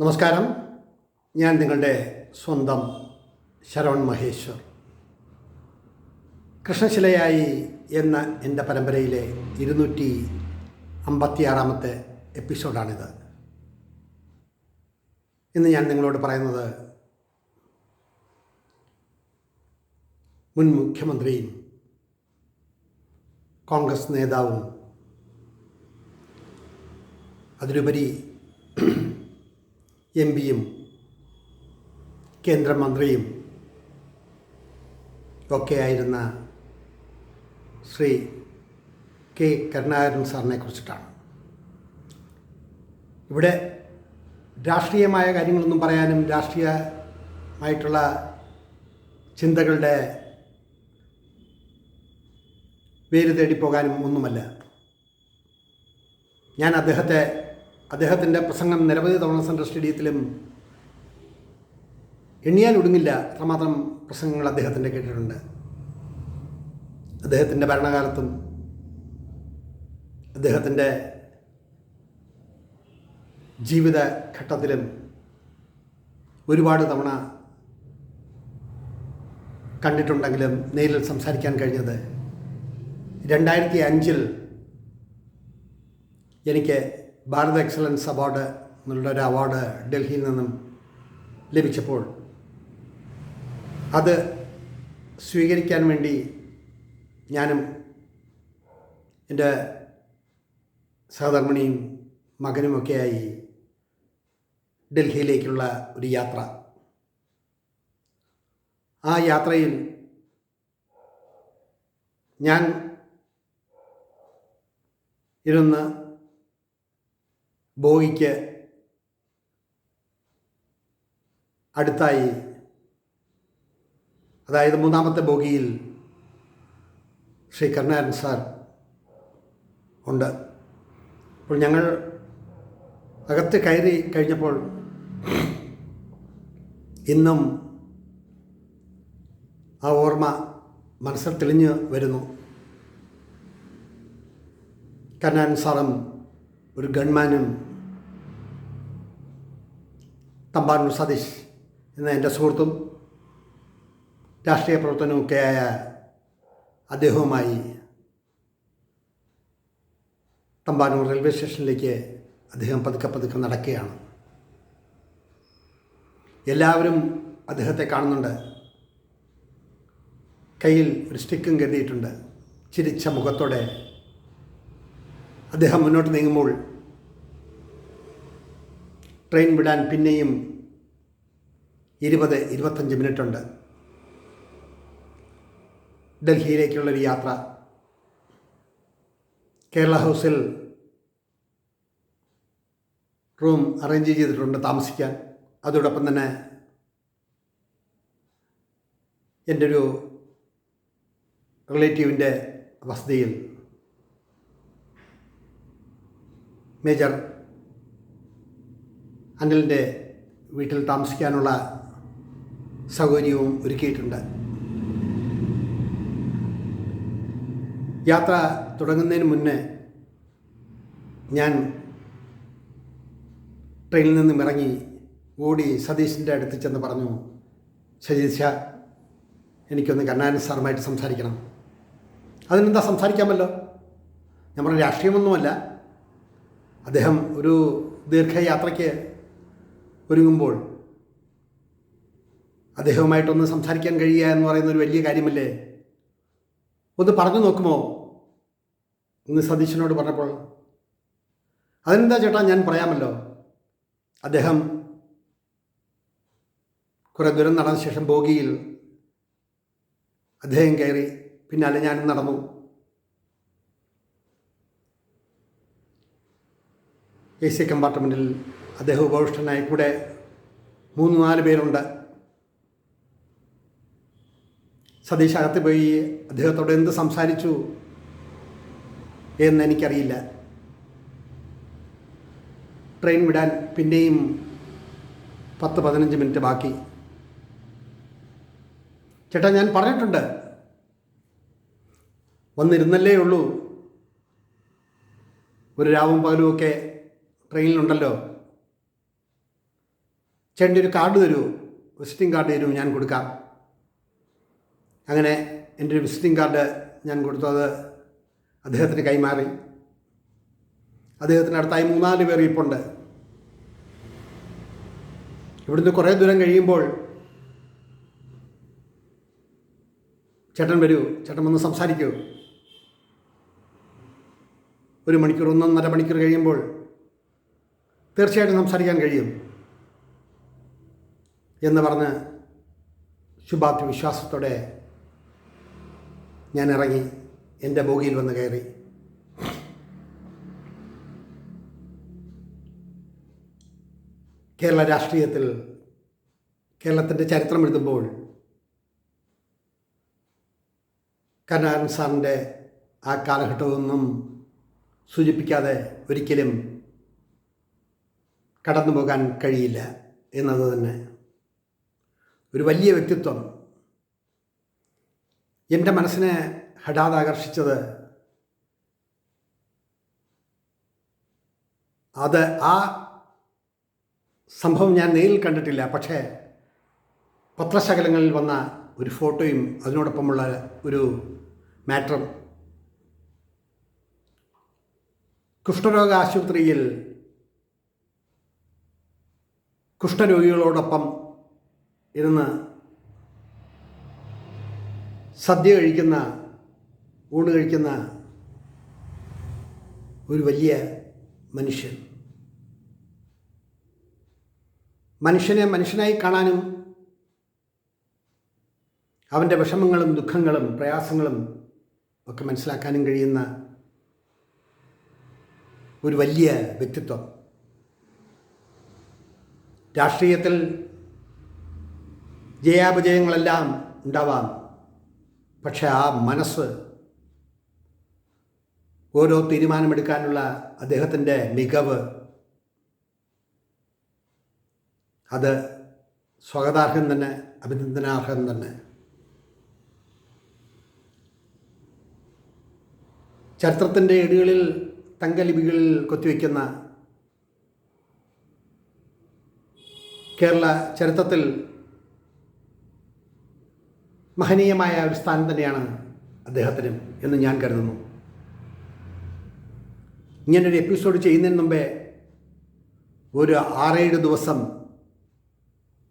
നമസ്കാരം. ഞാൻ നിങ്ങളുടെ സ്വന്തം ശരവൺ മഹേശ്വർ. കൃഷ്ണശിലയായി എന്ന എന്റെ പരമ്പരയിലെ ഇരുന്നൂറ്റി അമ്പത്തിയാറാമത്തെ എപ്പിസോഡാണിത്. ഇന്ന് ഞാൻ നിങ്ങളോട് പറയുന്നത് മുൻ മുഖ്യമന്ത്രിയും കോൺഗ്രസ് നേതാവും അതിലുപരി എം പിയും കേന്ദ്രമന്ത്രിയും ഒക്കെയായിരുന്ന ശ്രീ കെ കരുണാകരൻ സാറിനെ കുറിച്ചിട്ടാണ്. ഇവിടെ രാഷ്ട്രീയമായ കാര്യങ്ങളൊന്നും പറയാനും രാഷ്ട്രീയമായിട്ടുള്ള ചിന്തകളുടെ വേര് തേടിപ്പോകാനും ഒന്നുമല്ല. ഞാൻ അദ്ദേഹത്തെ അദ്ദേഹത്തിന്റെ പ്രസംഗം നിരവധി തവണ സെൻട്രൽ സ്റ്റേഡിയത്തിലും എണ്ണിയാൽ ഒടുങ്ങില്ല അത്രമാത്രം പ്രസംഗങ്ങൾ അദ്ദേഹത്തിന്റെ കേട്ടിട്ടുണ്ട്. അദ്ദേഹത്തിന്റെ ഭരണകാലത്തും അദ്ദേഹത്തിന്റെ ജീവിതഘട്ടത്തിലും ഒരുപാട് തവണ കണ്ടിട്ടുണ്ടെങ്കിലും നേരിൽ സംസാരിക്കാൻ കഴിഞ്ഞത്. രണ്ടായിരത്തി അഞ്ചിൽ എനിക്ക് ഭാരത് എക്സലൻസ് അവാർഡ് എന്നുള്ള ഒരു അവാർഡ് ഡൽഹിയിൽ നിന്നും ലഭിച്ചപ്പോൾ അത് സ്വീകരിക്കാൻ വേണ്ടി ഞാനും എന്റെ സഹധർമ്മിണിയും മകനുമൊക്കെയായി ഡൽഹിയിലേക്കുള്ള ഒരു യാത്ര. ആ യാത്രയിൽ ഞാൻ ഇരുന്ന് ബോഗിക്ക് അടുത്തായി. അതായത് മൂന്നാമത്തെ ബോഗിയിൽ ശ്രീ കർണാരൻ സാർ ഉണ്ട്. അപ്പോൾ ഞങ്ങൾ അകത്ത് കയറി കഴിഞ്ഞപ്പോൾ ഇന്നും ആ ഓർമ്മ മനസ്സിൽ തെളിഞ്ഞു വരുന്നു. കർണാരൻ സാറും ഒരു ഗൺമാനും തമ്പാനൂർ സതീഷ് എന്ന എന്റെ സുഹൃത്തും രാഷ്ട്രീയ പ്രവർത്തനവുമൊക്കെയായ അദ്ദേഹവുമായി തമ്പാനൂർ റെയിൽവേ സ്റ്റേഷനിലേക്ക് അദ്ദേഹം പതുക്കെ പതുക്കെ നടക്കുകയാണ്. എല്ലാവരും അദ്ദേഹത്തെ കാണുന്നുണ്ട്. കയ്യിൽ ഒരു സ്റ്റിക്കും കരുതിയിട്ടുണ്ട്. ചിരിച്ച മുഖത്തോടെ. അദ്ദേഹം മുന്നോട്ട് നീങ്ങുമ്പോൾ ട്രെയിൻ വിടാൻ പിന്നെയും ഇരുപത് ഇരുപത്തഞ്ച് മിനിറ്റുണ്ട്. ഡൽഹിയിലേക്കുള്ളൊരു യാത്ര. കേരള ഹൗസിൽ റൂം അറേഞ്ച് ചെയ്തിട്ടുണ്ട് താമസിക്കാൻ. അതോടൊപ്പം തന്നെ എന്റെ ഒരു റിലേറ്റീവിന്റെ വസതിയിൽ മേജർ അനിലിന്റെ വീട്ടിൽ താമസിക്കാനുള്ള സൗകര്യവും ഒരുക്കിയിട്ടുണ്ട്. യാത്ര തുടങ്ങുന്നതിന് മുന്നേ ഞാൻ ട്രെയിനിൽ നിന്നും ഇറങ്ങി ഓടി സതീഷിന്റെ അടുത്ത് ചെന്ന് പറഞ്ഞു സതീശ എനിക്കൊന്ന് കണ്ണാനൻ സാറുമായിട്ട് സംസാരിക്കണം. അതിനെന്താ സംസാരിക്കാമല്ലോ? പറഞ്ഞ രാഷ്ട്രീയമൊന്നുമല്ല. അദ്ദേഹം ഒരു ദീർഘയാത്രയ്ക്ക് ഒരുങ്ങുമ്പോൾ അദ്ദേഹവുമായിട്ടൊന്ന് സംസാരിക്കാൻ കഴിയുക എന്ന് പറയുന്ന ഒരു വലിയ കാര്യമല്ലേ? ഒന്ന് പറഞ്ഞു നോക്കുമോ? ഇന്ന് സതീശനോട് പറഞ്ഞപ്പോൾ അതെന്താ ചേട്ടാ ഞാൻ പറയാമല്ലോ. അദ്ദേഹം കുറേ ദൂരം നടന്ന ശേഷം ബോഗിയിൽ അദ്ദേഹം കയറി പിന്നാലെ ഞാനും നടന്നു. എ സി കമ്പാർട്ട്മെന്റിൽ അദ്ദേഹം ഉപവിഷ്ടനായി കൂടെ മൂന്ന് നാല് പേരുണ്ട്. സതീഷ് അകത്ത് പോയി അദ്ദേഹത്തോട് എന്ത് സംസാരിച്ചു എന്ന് എനിക്കറിയില്ല. ട്രെയിൻ വിടാൻ പിന്നെയും പത്ത് പതിനഞ്ച് മിനിറ്റ് ബാക്കി. ചേട്ടാ ഞാൻ പറഞ്ഞിട്ടുണ്ട്. വന്നിരുന്നല്ലേ ഉള്ളൂ. ഒരു രാവും പകലുമൊക്കെ ട്രെയിനിലുണ്ടല്ലോ. ചേട്ടന്റെ ഒരു കാർഡ് തരൂ വിസിറ്റിംഗ് കാർഡ് തരൂ ഞാൻ കൊടുക്കാം. അങ്ങനെ എന്റെ ഒരു വിസിറ്റിംഗ് കാർഡ് ഞാൻ കൊടുത്തു അത് അദ്ദേഹത്തിന് കൈമാറി. അദ്ദേഹത്തിന്റെ അടുത്തായി മൂന്നാൽ പേർ ഇപ്പുണ്ട് ഇവിടുന്ന് കുറേ ദൂരം കഴിയുമ്പോൾ ചേട്ടൻ വരൂ ചേട്ടൻ വന്ന് സംസാരിക്കൂ. ഒരു മണിക്കൂർ ഒന്നൊന്നര മണിക്കൂർ കഴിയുമ്പോൾ തീർച്ചയായിട്ടും സംസാരിക്കാൻ കഴിയും. എന്ന് പറഞ്ഞ് ശുഭാപ്തി വിശ്വാസത്തോടെ ഞാൻ ഇറങ്ങി എന്റെ ബോഗിയിൽ വന്ന് കയറി. കേരള രാഷ്ട്രീയത്തിൽ കേരളത്തിന്റെ ചരിത്രം എഴുതുമ്പോൾ കരുണാകരൻ സാറിന്റെ ആ കാലഘട്ടമൊന്നും സൂചിപ്പിക്കാതെ ഒരിക്കലും കടന്നു പോകാൻ കഴിയില്ല എന്നത് തന്നെ. ഒരു വലിയ വ്യക്തിത്വം. എന്റെ മനസ്സിനെ ഹഠാത് ആകർഷിച്ചത് അത് ആ സംഭവം ഞാൻ നേരിൽ കണ്ടിട്ടില്ല. പക്ഷേ പത്രശകലങ്ങളിൽ വന്ന ഒരു ഫോട്ടോയും അതിനോടൊപ്പമുള്ള ഒരു മാറ്ററും കുഷ്ഠരോഗ ആശുപത്രിയിൽ കുഷ്ഠരോഗികളോടൊപ്പം ഇരുന്ന് സദ്യ കഴിക്കുന്ന ഊണ് കഴിക്കുന്ന ഒരു വലിയ മനുഷ്യൻ. മനുഷ്യനെ മനുഷ്യനായി കാണാനും അവന്റെ വിഷമങ്ങളും ദുഃഖങ്ങളും പ്രയാസങ്ങളും ഒക്കെ മനസ്സിലാക്കാനും കഴിയുന്ന ഒരു വലിയ വ്യക്തിത്വം. രാഷ്ട്രീയത്തിൽ ജയാപജയങ്ങളെല്ലാം ഉണ്ടാവാം. പക്ഷെ ആ മനസ്സ് ഓരോ തീരുമാനമെടുക്കാനുള്ള അദ്ദേഹത്തിന്റെ മികവ് അത് സ്വാഗതാർഹം തന്നെ അഭിനന്ദനാർഹം തന്നെ. ചരിത്രത്തിന്റെ ഏടുകളിൽ തങ്കലിപികളിൽ കൊത്തിവെക്കുന്ന കേരള ചരിത്രത്തിൽ മഹനീയമായ ഒരു സ്ഥാനം തന്നെയാണ് അദ്ദേഹത്തിന് എന്ന് ഞാൻ കരുതുന്നു. ഇങ്ങനൊരു എപ്പിസോഡ് ചെയ്യുന്നതിന് മുമ്പേ ഒരു ആറേഴ് ദിവസം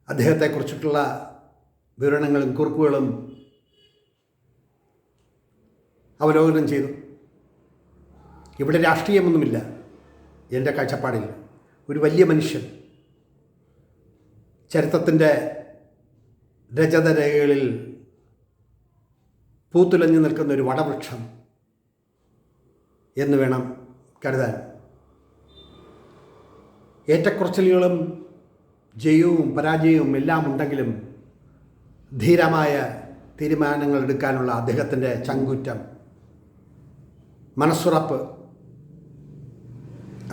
അദ്ദേഹത്തെക്കുറിച്ചിട്ടുള്ള വിവരണങ്ങളും കുറിപ്പുകളും അവലോകനം ചെയ്തു. ഇവിടെ രാഷ്ട്രീയമൊന്നുമില്ല. എന്റെ കാഴ്ചപ്പാടിൽ ഒരു വലിയ മനുഷ്യൻ ചരിത്രത്തിന്റെ രജതരേഖകളിൽ പൂത്തുലഞ്ഞു നിൽക്കുന്ന ഒരു വടവൃക്ഷം എന്ന് വേണം കരുതാൻ. ഏറ്റക്കുറച്ചിലുകളും ജയവും പരാജയവും എല്ലാം ഉണ്ടെങ്കിലും ധീരമായ തീരുമാനങ്ങൾ എടുക്കാനുള്ള അദ്ദേഹത്തിന്റെ ചങ്കുറ്റം മനസ്സുറപ്പ്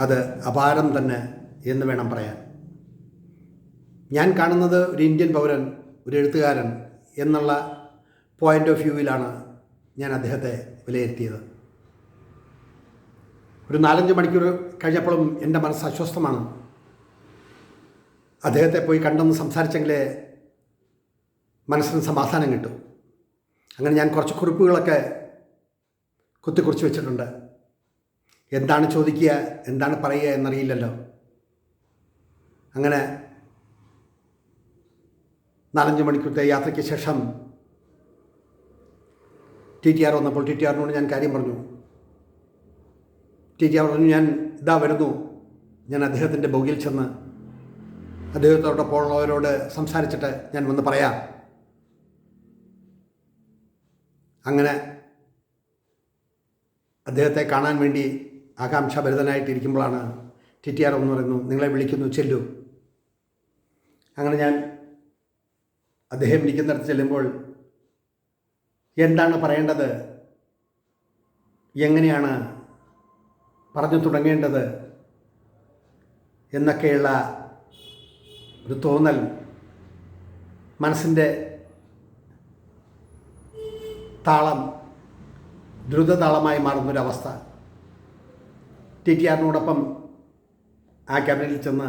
അത് അപാരം തന്നെ എന്ന് വേണം പറയാൻ. ഞാൻ കാണുന്നത് ഒരു ഇന്ത്യൻ പൗരൻ ഒരു എഴുത്തുകാരൻ എന്നുള്ള പോയിന്റ് ഓഫ് വ്യൂവിലാണ് ഞാൻ അദ്ദേഹത്തെ വിലയിരുത്തിയത്. ഒരു നാലഞ്ച് മണിക്കൂർ കഴിഞ്ഞപ്പോഴും എന്റെ മനസ്സ് അസ്വസ്ഥമാണ്. അദ്ദേഹത്തെ പോയി കണ്ടൊന്ന് സംസാരിച്ചെങ്കിലേ മനസ്സിന് സമാധാനം കിട്ടും. അങ്ങനെ ഞാൻ കുറച്ച് കുറിപ്പുകളൊക്കെ കുത്തിക്കുറിച്ച് വെച്ചിട്ടുണ്ട്. എന്താണ് ചോദിക്കുക എന്താണ് പറയുക എന്നറിയില്ലല്ലോ. അങ്ങനെ നാലഞ്ച് മണിക്കൂറത്തെ യാത്രയ്ക്ക് ശേഷം ടി ടി ആർ വന്നപ്പോൾ ടി ടി ആറിനോട് ഞാൻ കാര്യം പറഞ്ഞു. ടി ടി ആർ പറഞ്ഞു ഞാൻ ഇതാ വരുന്നു. ഞാൻ അദ്ദേഹത്തിന്റെ ബോഗിൽ ചെന്ന് അദ്ദേഹത്തോടൊപ്പമുള്ളവരോട് സംസാരിച്ചിട്ട് ഞാൻ വന്ന് പറയാം. അങ്ങനെ അദ്ദേഹത്തെ കാണാൻ വേണ്ടി ആകാംക്ഷാഭരിതനായിട്ടിരിക്കുമ്പോഴാണ് ടി ടി ആർ എന്ന് പറയുന്നു നിങ്ങളെ വിളിക്കുന്നു ചെല്ലു. അങ്ങനെ ഞാൻ അദ്ദേഹം ഇരിക്കുന്നിടത്ത് ചെല്ലുമ്പോൾ എന്താണ് പറയേണ്ടത്? എങ്ങനെയാണ് പറഞ്ഞു തുടങ്ങേണ്ടത്? എന്നൊക്കെയുള്ള ഒരു തോന്നൽ മനസ്സിന്റെ താളം ദ്രുതതാളമായി മാറുന്നൊരവസ്ഥ ടി ടി ആറിനോടൊപ്പം ആ ക്യാബിനറ്റിൽ ചെന്ന്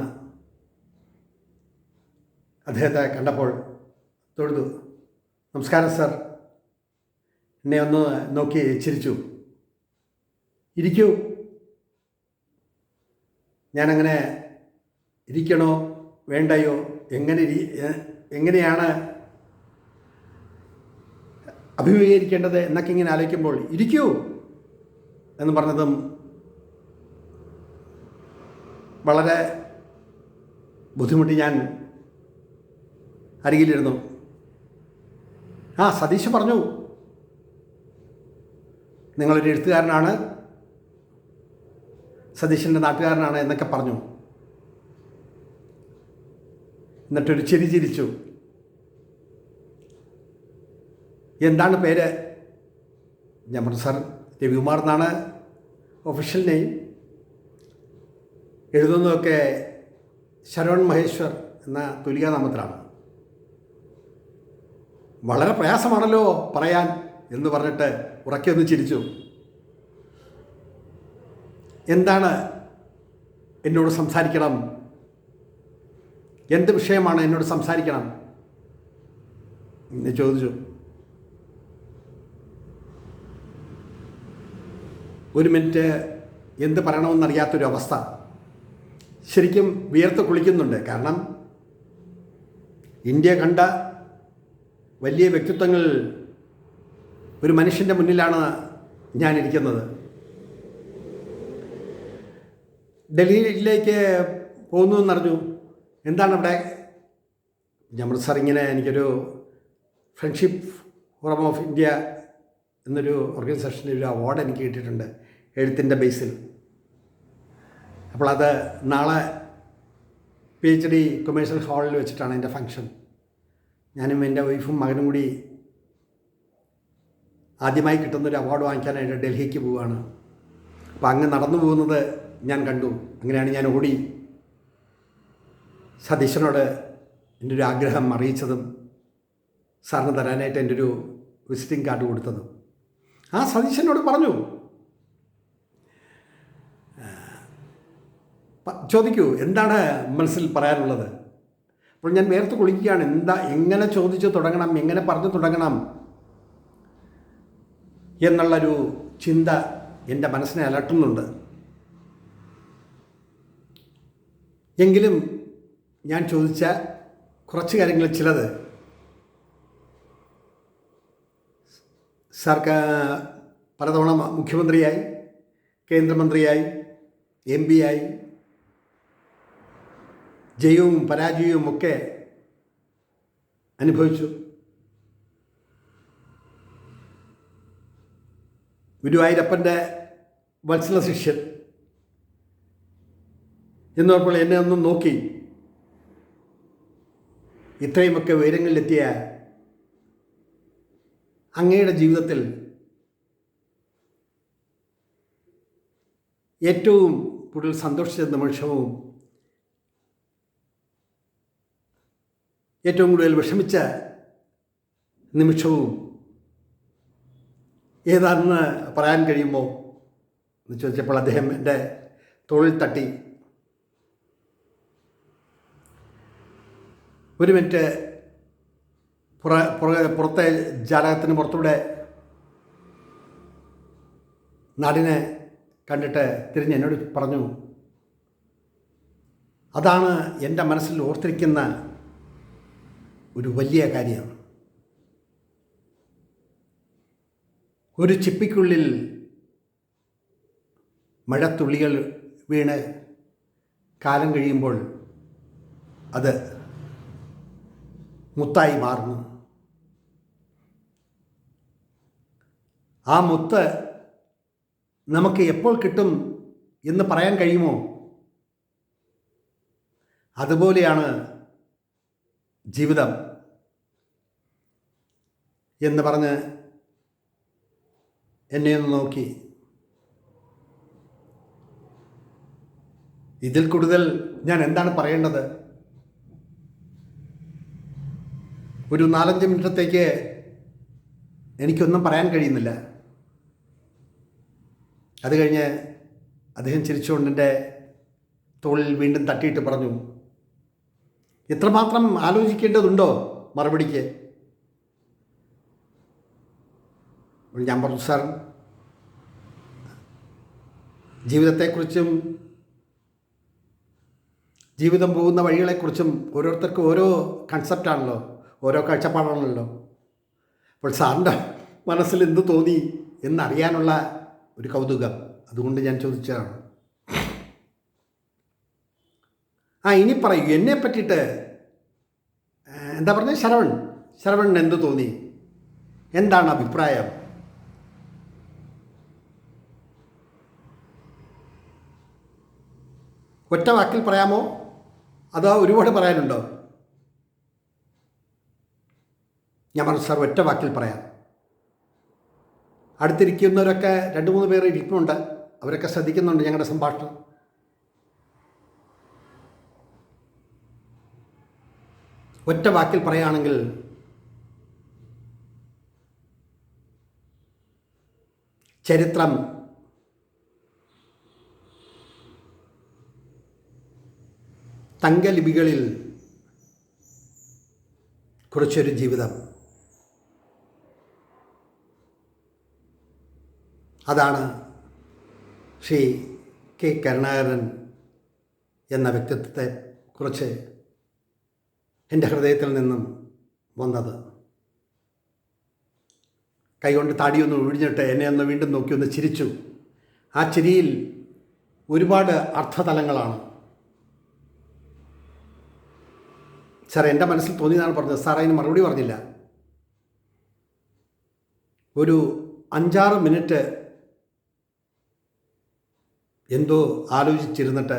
അദ്ദേഹത്തെ കണ്ടപ്പോൾ തൊഴുതു. നമസ്കാരം സർ. എന്നെ ഒന്ന് നോക്കി ചിരിച്ചു. ഇരിക്കൂ. ഞാനങ്ങനെ ഇരിക്കണോ? വേണ്ടയോ? എങ്ങനെ എങ്ങനെയാണ് അഭിമുഖീകരിക്കേണ്ടത് എന്നൊക്കെ ഇങ്ങനെ ആലോചിക്കുമ്പോൾ ഇരിക്കൂ എന്ന് പറഞ്ഞതും വളരെ ബുദ്ധിമുട്ടി ഞാൻ അരികിലിരുന്നു. ആ സതീഷ് പറഞ്ഞു നിങ്ങളൊരു എഴുത്തുകാരനാണ് സതീശന്റെ നാട്ടുകാരനാണ് എന്നൊക്കെ പറഞ്ഞു. എന്നിട്ടൊരു ചിരി ചിരിച്ചു. എന്താണ് പേര്? ഞാൻ പറഞ്ഞു സാർ രവികുമാർ എന്നാണ് ഒഫീഷ്യൽ നെയിം എഴുതുന്നതൊക്കെ ശരവൺ മഹേശ്വർ എന്ന തുലികാനാമത്തിലാണ്. വളരെ പ്രയാസമാണല്ലോ പറയാൻ. എന്ന് പറഞ്ഞിട്ട് ഉറക്കെ ഒന്ന് ചിരിച്ചു. എന്താണ് എന്നോട് സംസാരിക്കണം? എന്ത് വിഷയമാണ് എന്നോട് സംസാരിക്കണം? എന്ന് ചോദിച്ചു. ഒരു മിനിറ്റ് എന്ത് പറയണമെന്നറിയാത്തൊരു അവസ്ഥ. ശരിക്കും വിയർത്ത് കുളിക്കുന്നുണ്ട്. കാരണം ഇന്ത്യ കണ്ട വലിയ വ്യക്തിത്വങ്ങൾ ഒരു മനുഷ്യന്റെ മുന്നിലാണ് ഞാനിരിക്കുന്നത്. ഡൽഹിയിലേക്ക് പോകുന്നു എന്നറിഞ്ഞു എന്താണ് അവിടെ? നമ്മൾ സാർ ഇങ്ങനെ എനിക്കൊരു ഫ്രണ്ട്ഷിപ്പ് ഫോറം ഓഫ് ഇന്ത്യ എന്നൊരു ഓർഗനൈസേഷന്റെ ഒരു അവാർഡ് എനിക്ക് കിട്ടിയിട്ടുണ്ട് എഴുത്തിന്റെ ബേസിൽ അപ്പോൾ അത് നാളെ പി എച്ച് ഡി കൊമേഴ്ഷ്യൽ ഹാളിൽ വെച്ചിട്ടാണ് എന്റെ ഫങ്ഷൻ ഞാനും എന്റെ വൈഫും മകനും കൂടി ആദ്യമായി കിട്ടുന്നൊരു അവാർഡ് വാങ്ങിക്കാനായിട്ട് ഡൽഹിക്ക് പോവുകയാണ് അപ്പോൾ അങ്ങ് നടന്നു പോകുന്നത് ഞാൻ കണ്ടു. അങ്ങനെയാണ് ഞാൻ ഓടി. സതീശനോട് എന്റെ ഒരു ആഗ്രഹം അറിയിച്ചതും സാറിന് തരാനായിട്ട് എന്റെ ഒരു വിസിറ്റിംഗ് കാർഡ് കൊടുത്തതും. ആ സതീശനോട് പറഞ്ഞു ചോദിക്കൂ എന്താണ് മനസ്സിൽ പറയാനുള്ളത്? അപ്പോൾ ഞാൻ വേർത്ത് കുളിക്കുകയാണ്. എന്താ എങ്ങനെ ചോദിച്ചു തുടങ്ങണം? എങ്ങനെ പറഞ്ഞു തുടങ്ങണം? എന്നുള്ളൊരു ചിന്ത എന്റെ മനസ്സിനെ അലട്ടുന്നുണ്ട്. എങ്കിലും ഞാൻ ചോദിച്ച കുറച്ച് കാര്യങ്ങൾ ചിലത് സർക്കാർ പലതവണ മുഖ്യമന്ത്രിയായി കേന്ദ്രമന്ത്രിയായി എം പി ആയി ജയവും പരാജയവും ഒക്കെ അനുഭവിച്ചു. ഗുരുവായൂരപ്പന്റെ വത്സല ശിഷ്യൻ. എന്ന് പറഞ്ഞപ്പോൾ എന്നെ ഒന്ന് നോക്കി. ഇത്രയുമൊക്കെ ഉയരങ്ങളിലെത്തിയ അങ്ങയുടെ ജീവിതത്തിൽ ഏറ്റവും കൂടുതൽ സന്തോഷിച്ച നിമിഷവും ഏറ്റവും കൂടുതൽ വിഷമിച്ച നിമിഷവും ഏതാണെന്ന് പറയാൻ കഴിയുമോ? എന്ന് ചോദിച്ചപ്പോൾ അദ്ദേഹം എന്റെ തൊഴിൽ തട്ടി. ഒരു മിനിറ്റ് പുറ പുറ പുറത്തെ ജാലകത്തിന് പുറത്തൂടെ നാടിനെ കണ്ടിട്ട് തിരിഞ്ഞ് എന്നോട് പറഞ്ഞു അതാണ് എന്റെ മനസ്സിൽ ഓർത്തിരിക്കുന്ന ഒരു വലിയ കാര്യം. ഒരു ചിപ്പിക്കുള്ളിൽ മഴത്തുള്ളികൾ വീണ് കാലം കഴിയുമ്പോൾ അത് മുത്തായി മാറുന്നു. ആ മുത്ത് നമുക്ക് എപ്പോൾ കിട്ടും എന്ന് പറയാൻ കഴിയുമോ? അതുപോലെയാണ് ജീവിതം എന്ന് പറഞ്ഞ് എന്നെ ഒന്ന് നോക്കി. ഇതിൽ കൂടുതൽ ഞാൻ എന്താണ് പറയേണ്ടത്? ഒരു നാലഞ്ച് മിനിറ്റത്തേക്ക് എനിക്കൊന്നും പറയാൻ കഴിയുന്നില്ല. അത് കഴിഞ്ഞ് അദ്ദേഹം ചിരിച്ചുകൊണ്ട് എന്റെ തോളിൽ വീണ്ടും തട്ടിയിട്ട് പറഞ്ഞു എത്രമാത്രം ആലോചിക്കേണ്ടതുണ്ടോ മറുപടിക്ക്? അപ്പോൾ ഞാൻ പറഞ്ഞു സാർ ജീവിതത്തെക്കുറിച്ചും ജീവിതം പോകുന്ന വഴികളെക്കുറിച്ചും ഓരോരുത്തർക്കും ഓരോ കൺസെപ്റ്റാണല്ലോ ഓരോ കാഴ്ചപ്പാടാണല്ലോ. അപ്പോൾ സാറിന്റെ മനസ്സിൽ എന്ത് തോന്നി എന്നറിയാനുള്ള ഒരു കൗതുകം അതുകൊണ്ട് ഞാൻ ചോദിച്ചതാണ്. ആ ഇനി പറയൂ എന്നെ പറ്റിയിട്ട് എന്താ പറഞ്ഞത് ശരവൺ ശരവണ് എന്ത് തോന്നി? എന്താണ് അഭിപ്രായം? ഒറ്റ വാക്കിൽ പറയാമോ? അതോ ഒരുപാട് പറയാനുണ്ടോ? ഞാൻ പറഞ്ഞു സാർ ഒറ്റ വാക്കിൽ പറയാം. അടുത്തിരിക്കുന്നവരൊക്കെ രണ്ട് മൂന്ന് പേർ ഇരിക്കുന്നുണ്ട് അവരൊക്കെ ശ്രദ്ധിക്കുന്നുണ്ട് ഞങ്ങളുടെ സംഭാഷണം. ഒറ്റ വാക്കിൽ പറയുകയാണെങ്കിൽ ചരിത്രം തങ്കലിപികളിൽ കുറച്ചൊരു ജീവിതം. അതാണ് ശ്രീ കെ കരുണാകരൻ എന്ന വ്യക്തിത്വത്തെ കുറിച്ച് എന്റെ ഹൃദയത്തിൽ നിന്നും വന്നത്. കൈകൊണ്ട് താടിയൊന്ന് ഒഴിഞ്ഞിട്ട് എന്നെ ഒന്ന് വീണ്ടും നോക്കി ഒന്ന് ചിരിച്ചു. ആ ചിരിയിൽ ഒരുപാട് അർത്ഥതലങ്ങളാണ്. സാർ എന്റെ മനസ്സിൽ തോന്നിയതാണ് പറഞ്ഞത്. സാർ അതിന് മറുപടി പറഞ്ഞില്ല. ഒരു അഞ്ചാറ് മിനിറ്റ് എന്തോ ആലോചിച്ചിരുന്നിട്ട്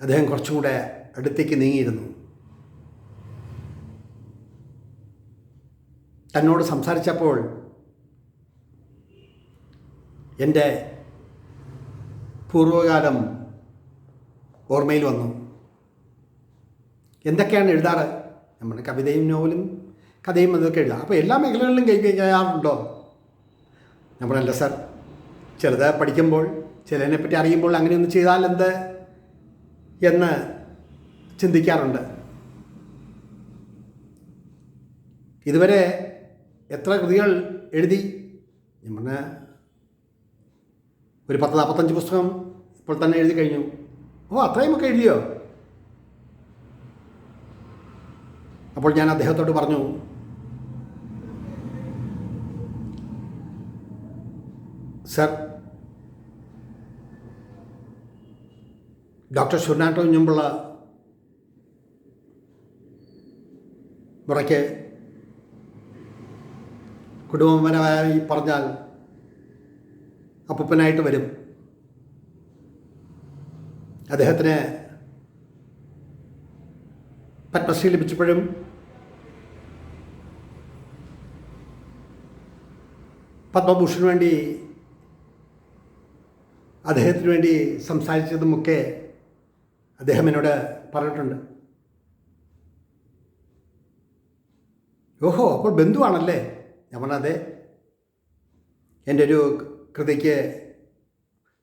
അദ്ദേഹം കുറച്ചും കൂടെ അടുത്തേക്ക് നീങ്ങിയിരുന്നു. തന്നോട് സംസാരിച്ചപ്പോൾ എന്റെ പൂർവകാലം ഓർമ്മയിൽ വന്നു. എന്തൊക്കെയാണ് എഴുതാറ്? നമ്മുടെ കവിതയും നോവലും കഥയും അതൊക്കെ എഴുതാം. അപ്പോൾ എല്ലാ മേഖലകളിലും കൈ കഴിയാറുണ്ടോ നമ്മളല്ല സാർ. ചിലത് പഠിക്കുമ്പോൾ ചിലതിനെ പറ്റി അറിയുമ്പോൾ അങ്ങനെയൊന്ന് ചെയ്താൽ എന്ത് എന്ന് ചിന്തിക്കാറുണ്ട്. ഇതുവരെ എത്ര കൃതികൾ എഴുതി? നമ്മുടെ ഒരു പത്ത് നാൽപ്പത്തഞ്ച് പുസ്തകം ഇപ്പോൾ തന്നെ എഴുതി കഴിഞ്ഞു. ഓ അത്രയുമൊക്കെ എഴുതിയോ? അപ്പോൾ ഞാൻ അദ്ദേഹത്തോട് പറഞ്ഞു സർ ഡോക്ടർ സുനാട്ടോ ഞുമ്പുള്ള മുറയ്ക്ക് കുടുംബപരമായി പറഞ്ഞാൽ അപ്പൂപ്പനായിട്ട് വരും. അദ്ദേഹത്തിന് പത്മശ്രീ ലഭിച്ചപ്പോഴും പത്മഭൂഷന് വേണ്ടി അദ്ദേഹത്തിന് വേണ്ടി സംസാരിച്ചതുമൊക്കെ അദ്ദേഹം എന്നോട് പറഞ്ഞിട്ടുണ്ട്. ഓഹോ അപ്പോൾ ബന്ധുവാണല്ലേ? ഞാൻ പറഞ്ഞ അതെ. എന്റെ ഒരു കൃതിക്ക്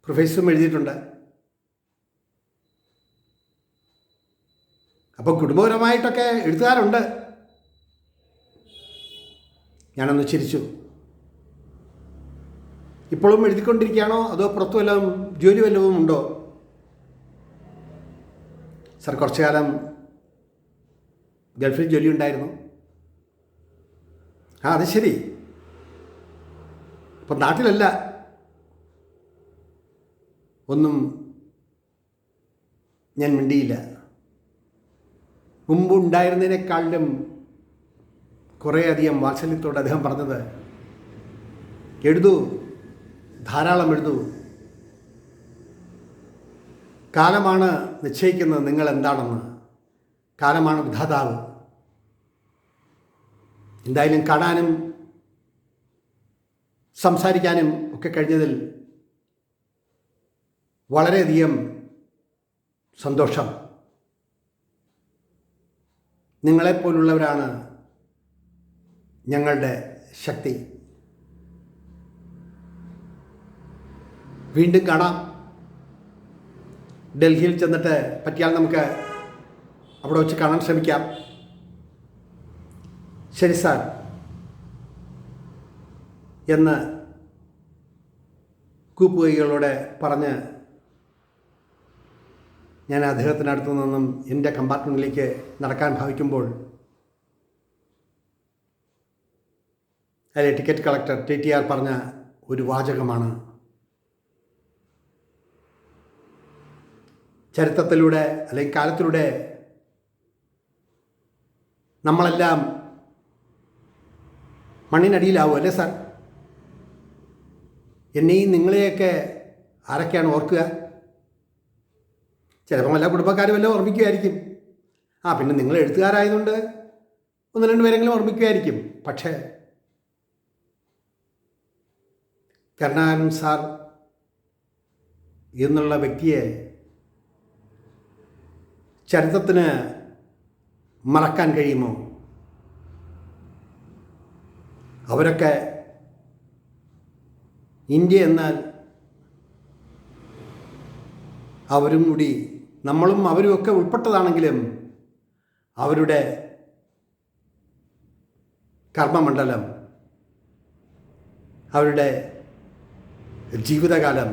പ്രൊഫസറും എഴുതിയിട്ടുണ്ട്. അപ്പോൾ കുടുംബപരമായിട്ടൊക്കെ എഴുത്തുകാരുണ്ട്. ഞാനൊന്ന് ചിരിച്ചു. ഇപ്പോഴും എഴുതിക്കൊണ്ടിരിക്കുകയാണോ? അതോ പുറത്തു വല്ലതും ജോലി വല്ലതും ഉണ്ടോ? സാർ കുറച്ചു കാലം ഗൾഫിൽ ജോലി ഉണ്ടായിരുന്നു ആ അത് ശരി. ഇപ്പം നാട്ടിലല്ല. ഒന്നും ഞാൻ മിണ്ടിയില്ല. മുമ്പ് ഉണ്ടായിരുന്നതിനേക്കാളിലും കുറേയധികം വാത്സല്യത്തോടെ അദ്ദേഹം പറഞ്ഞത് എഴുതൂ ധാരാളം എഴുതു. കാലമാണ് നിശ്ചയിക്കുന്നത് നിങ്ങൾ എന്താണെന്ന് കാലമാണ് വിധാതാവ്. എന്തായാലും കാണാനും സംസാരിക്കാനും ഒക്കെ കഴിഞ്ഞതിൽ വളരെയധികം സന്തോഷം. നിങ്ങളെപ്പോലുള്ളവരാണ് ഞങ്ങളുടെ ശക്തി. വീണ്ടും കാണാം. ഡൽഹിയിൽ ചെന്നിട്ട് പറ്റിയാൽ നമുക്ക് അവിടെ വെച്ച് കാണാൻ ശ്രമിക്കാം. ശരി സാർ. എന്ന് കൂപ്പുകൈകളോടെ പറഞ്ഞ് ഞാൻ അദ്ദേഹത്തിനടുത്തു നിന്നും എന്റെ കമ്പാർട്ട്മെന്റിലേക്ക് നടക്കാൻ ഭാവിക്കുമ്പോൾ അതിലെ ticket collector T T R പറഞ്ഞ ഒരു വാചകമാണ്. ചരിത്രത്തിലൂടെ അല്ലെങ്കിൽ കാലത്തിലൂടെ നമ്മളെല്ലാം മണ്ണിനടിയിലാവും അല്ലേ സാർ? എന്നെയും നിങ്ങളെയൊക്കെ ആരൊക്കെയാണ് ഓർക്കുക? ചിലപ്പം വല്ല കുടുംബക്കാരും വല്ലതും ഓർമ്മിക്കുമായിരിക്കും ആ പിന്നെ നിങ്ങൾ എഴുത്തുകാരായതുകൊണ്ട് ഒന്ന് രണ്ട് പേരെങ്കിലും ഓർമ്മിക്കുമായിരിക്കും പക്ഷേ കരുണാകരൻ സാർ എന്നുള്ള വ്യക്തിയെ ചരിത്രത്തിന് മറക്കാൻ കഴിയുമോ? അവരൊക്കെ ഇന്ത്യ എന്നാൽ അവരും കൂടി നമ്മളും അവരുമൊക്കെ ഉൾപ്പെട്ടതാണെങ്കിലും അവരുടെ കർമ്മമണ്ഡലം അവരുടെ ജീവിതകാലം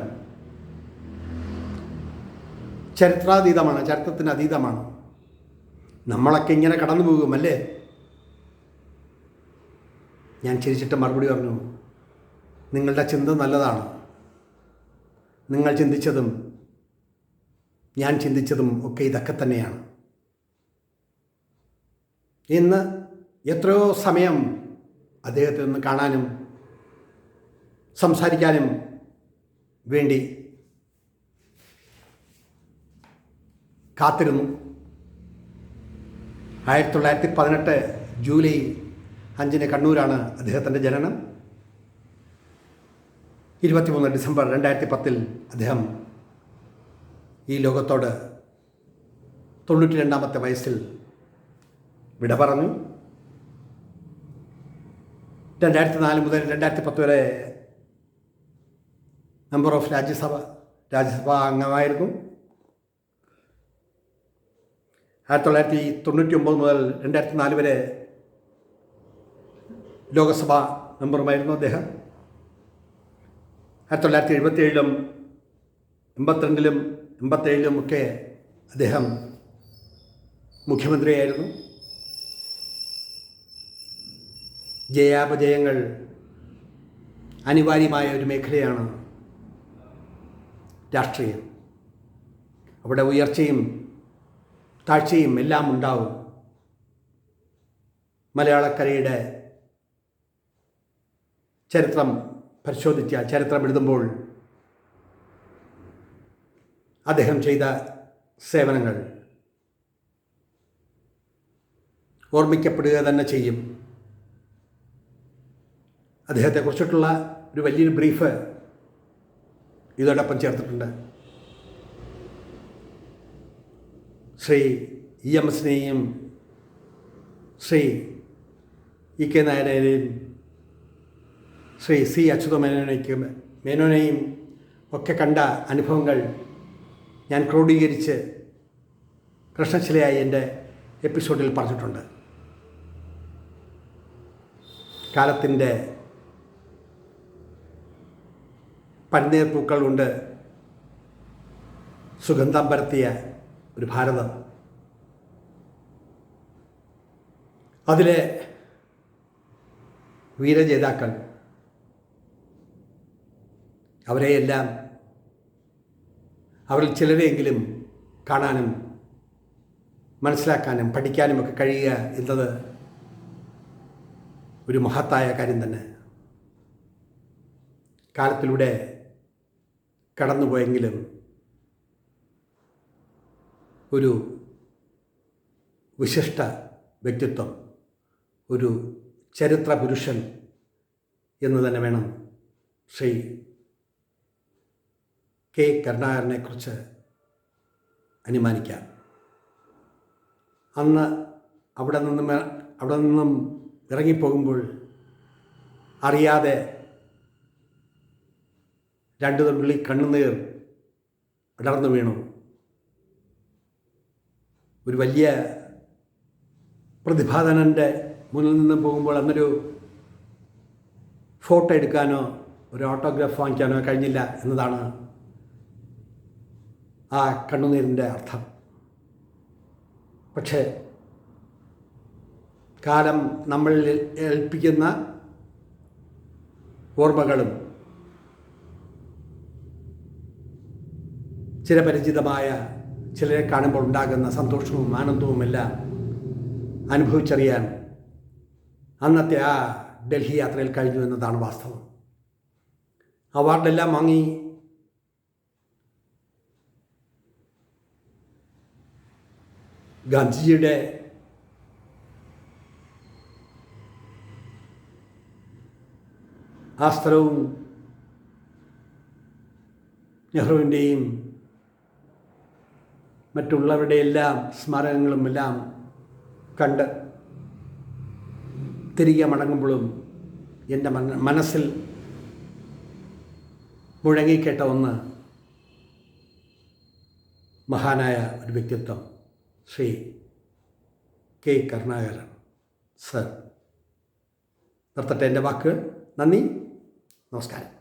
ചരിത്രാതീതമാണ് ചരിത്രത്തിന് അതീതമാണ് നമ്മളൊക്കെ ഇങ്ങനെ കടന്നു പോകുമല്ലേ? ഞാൻ ചിരിച്ചിട്ട് മറുപടി പറഞ്ഞു നിങ്ങളുടെ ചിന്ത നല്ലതാണ്. നിങ്ങൾ ചിന്തിച്ചതും ഞാൻ ചിന്തിച്ചതും ഒക്കെ ഇതൊക്കെ തന്നെയാണ്. ഇന്ന് എത്രയോ സമയം അദ്ദേഹത്തെ ഒന്ന് കാണാനും സംസാരിക്കാനും വേണ്ടി കാത്തിരുന്നു. ആയിരത്തി തൊള്ളായിരത്തി പതിനെട്ട് ജൂലൈ അഞ്ചിന് കണ്ണൂരാണ് അദ്ദേഹത്തിന്റെ ജനനം. ഇരുപത്തിമൂന്ന് ഡിസംബർ രണ്ടായിരത്തി പത്തിൽ അദ്ദേഹം ഈ ലോകത്തോട് തൊണ്ണൂറ്റി രണ്ടാമത്തെ വയസ്സിൽ വിട പറഞ്ഞു. രണ്ടായിരത്തി നാല് മുതൽ രണ്ടായിരത്തി പത്ത് വരെ മെമ്പർ ഓഫ് രാജ്യസഭ രാജ്യസഭാ അംഗമായിരുന്നു. ആയിരത്തി തൊള്ളായിരത്തി തൊണ്ണൂറ്റി ഒമ്പത് മുതൽ രണ്ടായിരത്തി നാല് വരെ ലോകസഭാ മെമ്പറുമായിരുന്നു അദ്ദേഹം. ആയിരത്തി തൊള്ളായിരത്തി എഴുപത്തി ഏഴിലും എൺപത്തിരണ്ടിലും എൺപത്തേഴിലും ഒക്കെ അദ്ദേഹം മുഖ്യമന്ത്രിയായിരുന്നു. ജയാപജയങ്ങൾ അനിവാര്യമായ ഒരു മേഖലയാണ് രാഷ്ട്രീയം. അവിടെ ഉയർച്ചയും താഴ്ചയും എല്ലാം ഉണ്ടാവും. മലയാളക്കരയുടെ ചരിത്രം പരിശോധിച്ചാൽ ചരിത്രം എഴുതുമ്പോൾ അദ്ദേഹം ചെയ്ത സേവനങ്ങൾ ഓർമ്മിക്കപ്പെടുക തന്നെ ചെയ്യും. അദ്ദേഹത്തെക്കുറിച്ചിട്ടുള്ള ഒരു വലിയൊരു ബ്രീഫ് ഇതോടൊപ്പം ചേർത്തിട്ടുണ്ട്. ശ്രീ ഇ എം എസിനെയും ശ്രീ ഇ കെ നായരെയും ശ്രീ സി അച്യുത മേനോനയ്ക്കും മേനോനെയും ഒക്കെ കണ്ട അനുഭവങ്ങൾ ഞാൻ ക്രോഡീകരിച്ച് കൃഷ്ണശിലയായി എന്റെ എപ്പിസോഡിൽ പറഞ്ഞിട്ടുണ്ട്. കാലത്തിന്റെ പന്നീർ പൂക്കൾ കൊണ്ട് സുഗന്ധം പരത്തിയ ഒരു ഭാരതം. അതിലെ വീരജേതാക്കൾ അവരെയെല്ലാം അവരിൽ ചിലരെയെങ്കിലും കാണാനും മനസ്സിലാക്കാനും പഠിക്കാനും ഒക്കെ കഴിയുക എന്നത് ഒരു മഹത്തായ കാര്യം തന്നെ. കാലത്തിലൂടെ കടന്നുപോയെങ്കിലും ഒരു വിശിഷ്ട വ്യക്തിത്വം ഒരു ചരിത്ര പുരുഷൻ എന്ന് തന്നെ വേണം ശ്രീ കെ കരുണാകരനെക്കുറിച്ച് അനുമാനിക്കാം. അന്ന് അവിടെ നിന്നും അവിടെ നിന്നും ഇറങ്ങിപ്പോകുമ്പോൾ അറിയാതെ രണ്ടു തുള്ളി കണ്ണുനീർ അടർന്നു വീണു. ഒരു വലിയ പ്രതിഭാധനന്റെ മുന്നിൽ നിന്ന് പോകുമ്പോൾ അന്നൊരു ഫോട്ടോ എടുക്കാനോ ഒരു ഓട്ടോഗ്രാഫ് വാങ്ങിക്കാനോ കഴിഞ്ഞില്ല എന്നതാണ് ആ കണ്ണുനീരിന്റെ അർത്ഥം. പക്ഷേ കാലം നമ്മളിൽ ഏൽപ്പിക്കുന്ന ഓർമ്മകളും ചിരപരിചിതമായ ചിലരെ കാണുമ്പോൾ ഉണ്ടാകുന്ന സന്തോഷവും ആനന്ദവും എല്ലാം അനുഭവിച്ചറിയാൻ അന്നത്തെ ആ ഡൽഹി യാത്രയിൽ കഴിഞ്ഞു എന്നതാണ് വാസ്തവം. അവാർഡെല്ലാം വാങ്ങി ഗാന്ധിജിയുടെ ആ സ്ഥലവും നെഹ്റുവിന്റെയും മറ്റുള്ളവരുടെ എല്ലാം സ്മാരകങ്ങളും എല്ലാം കണ്ട് തിരികെ മടങ്ങുമ്പോഴും എന്റെ മന മനസ്സിൽ മുഴങ്ങിക്കേട്ട ഒന്ന് മഹാനായ ഒരു വ്യക്തിത്വം. Shri K Karunakaran sir. നിർത്തട്ടെ എന്റെ വാക്കുകൾ. നന്ദി. നമസ്കാരം.